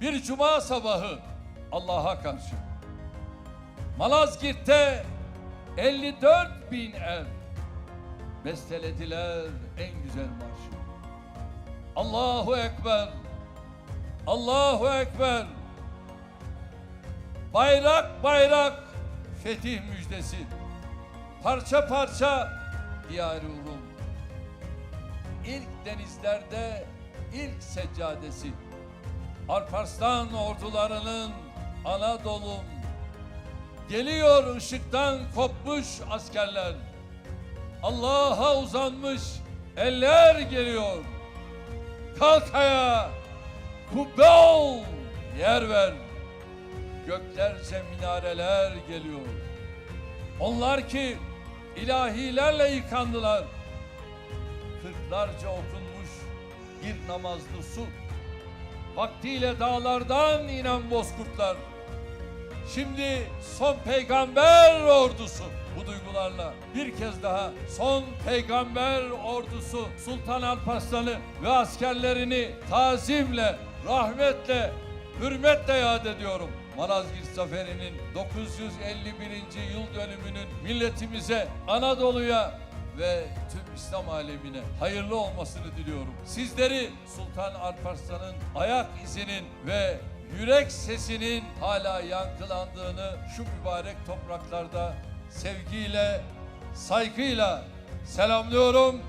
Bir cuma sabahı Allah'a karşı. Malazgirt'te 54 bin ev bestelediler en güzel marşı. Allahu Ekber, Allahu Ekber. Bayrak bayrak fetih müjdesi. Parça parça diyar Rum. İlk denizlerde ilk seccadesi. Alparslan ordularının Anadolu'm. Geliyor ışıktan kopmuş askerler. Allah'a uzanmış eller geliyor. Kalk ayağa, kubbe ol, yer ver. Göklerce minareler geliyor. Onlar ki ilahilerle yıkandılar. Kırklarca okunmuş bir namazlı su. Vaktiyle dağlardan inen bozkurtlar. Şimdi son peygamber ordusu bu duygularla bir kez daha son peygamber ordusu Sultan Alparslan'ı ve askerlerini tazimle, rahmetle, hürmetle yad ediyorum. Malazgirt Zaferi'nin 951. yıl dönümünün milletimize, Anadolu'ya ve tüm İslam alemine hayırlı olmasını diliyorum. Sizleri Sultan Alparslan'ın ayak izinin ve yürek sesinin hala yankılandığını şu mübarek topraklarda sevgiyle, saygıyla selamlıyorum.